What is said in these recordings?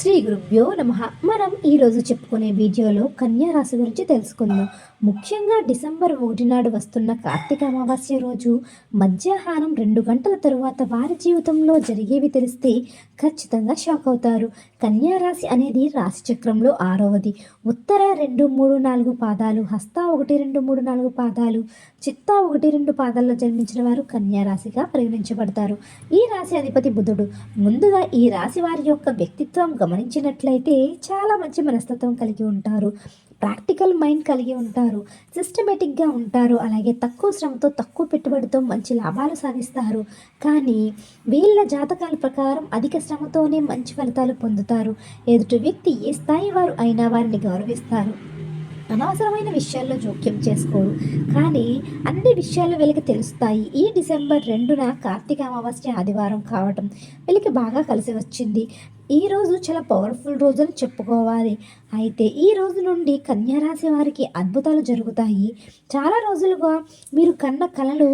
శ్రీ గురుభ్యో నమ. మనం ఈరోజు చెప్పుకునే వీడియోలో కన్యా రాశి గురించి తెలుసుకుందాం. ముఖ్యంగా డిసెంబర్ ఒకటి నాడు వస్తున్న కార్తీక అమావాస్య రోజు మధ్యాహ్నం రెండు గంటల తరువాత వారి జీవితంలో జరిగేవి తెలిస్తే ఖచ్చితంగా షాక్ అవుతారు. కన్యా రాశి అనేది రాశి చక్రంలో ఆరవది. ఉత్తర రెండు మూడు నాలుగు పాదాలు హస్త ఒకటి రెండు మూడు నాలుగు పాదాలు చిత్త ఒకటి రెండు పాదాల్లో జన్మించిన వారు కన్యా రాశిగా పరిగణించబడతారు. ఈ రాశి అధిపతి బుధుడు. ముందుగా ఈ రాశి వారి యొక్క వ్యక్తిత్వం గమనించినట్లయితే చాలా మంచి మనస్తత్వం కలిగి ఉంటారు. ప్రాక్టికల్ మైండ్ కలిగి ఉంటారు. సిస్టమేటిక్గా ఉంటారు. అలాగే తక్కువ శ్రమతో తక్కువ పెట్టుబడితో మంచి లాభాలు సాధిస్తారు. కానీ వీళ్ళ జాతకాల ప్రకారం అధిక శ్రమతోనే మంచి ఫలితాలు పొందుతారు. ఎదుటి వ్యక్తి ఏ స్థాయి వారు అయినా వారిని గౌరవిస్తారు. అనవసరమైన విషయాల్లో జోక్యం చేసుకోరు. కానీ అన్ని విషయాలు వీళ్ళకి తెలుస్తాయి. ఈ డిసెంబర్ రెండున కార్తీక అమావాస్య ఆదివారం కావటం వీళ్ళకి బాగా కలిసి వచ్చింది. ఈ రోజు చాలా పవర్ఫుల్ రోజు అని చెప్పుకోవాలి. అయితే ఈ రోజు నుండి కన్యారాశి వారికి అద్భుతాలు జరుగుతాయి. చాలా రోజులుగా మీరు కన్న కళలు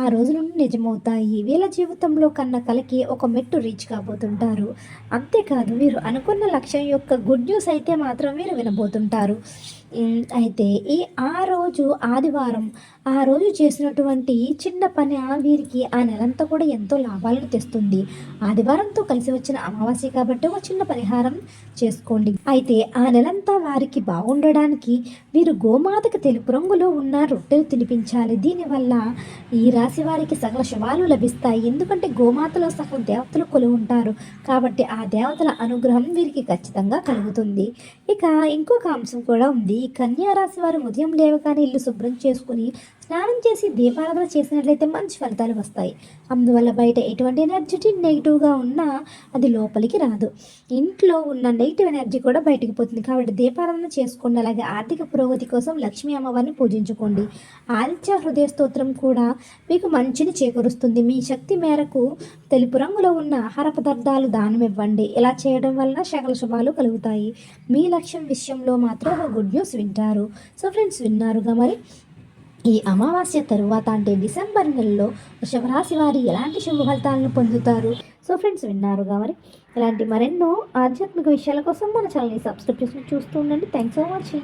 ఆ రోజు నుండి నిజమవుతాయి. వీళ్ళ జీవితంలో కన్న కళకి ఒక మెట్టు రీచ్ కాబోతుంటారు. అంతేకాదు మీరు అనుకున్న లక్ష్యం యొక్క గుడ్ న్యూస్ అయితే మాత్రం మీరు వినబోతుంటారు. అయితే ఈ ఆ రోజు ఆదివారం ఆ రోజు చేసినటువంటి చిన్న పని ఆ వీరికి ఆ నెలంతా కూడా ఎంతో లాభాలను తెస్తుంది. ఆదివారంతో కలిసి వచ్చిన అమావాస్య కాబట్టి ఒక చిన్న పరిహారం చేసుకోండి. అయితే ఆ నెలంతా వారికి బాగుండడానికి వీరు గోమాతకు తెలుపు రంగులో ఉన్న రొట్టెలు తినిపించాలి. దీనివల్ల ఈ రాశి వారికి సకల శుభాలు లభిస్తాయి. ఎందుకంటే గోమాతలో సకల దేవతలు కొలు ఉంటారు. కాబట్టి ఆ దేవతల అనుగ్రహం వీరికి ఖచ్చితంగా కలుగుతుంది. ఇక ఇంకొక అంశం కూడా ఉంది. కన్యా రాశి వారు ఉదయం లేవగానే ఇల్లు శుభ్రం చేసుకుని స్నానం చేసి దీపారాధన చేసినట్లయితే మంచి ఫలితాలు వస్తాయి. అందువల్ల బయట ఎటువంటి ఎనర్జీ నెగిటివ్గా ఉన్నా అది లోపలికి రాదు. ఇంట్లో ఉన్న నెగిటివ్ ఎనర్జీ కూడా బయటికి పోతుంది. కాబట్టి దీపారాధన చేసుకోండి అలాగే ఆర్థిక పురోగతి కోసం లక్ష్మీ అమ్మవారిని పూజించుకోండి. ఆదిత్య హృదయ స్తోత్రం కూడా మీకు మంచిని చేకూరుస్తుంది. మీ శక్తి మేరకు తెలుపు రంగులో ఉన్న ఆహార పదార్థాలు దానం ఇవ్వండి. ఇలా చేయడం వలన సకల శుభాలు కలుగుతాయి. మీ లక్ష్యం విషయంలో మాత్రం ఒక గుడ్ న్యూస్ వింటారు. సో ఫ్రెండ్స్ విన్నారుగా మరి? ఈ అమావాస్య తరువాత అంటే డిసెంబర్ నెలలో వృషభ వారి ఎలాంటి శుభ ఫలితాలను పొందుతారు? సో ఫ్రెండ్స్ విన్నారుగా మరి? ఇలాంటి మరెన్నో ఆధ్యాత్మిక విషయాల కోసం మన ఛానల్ని సబ్స్క్రైబ్ చేసుకుని చూస్తూ ఉండండి. Thanks for watching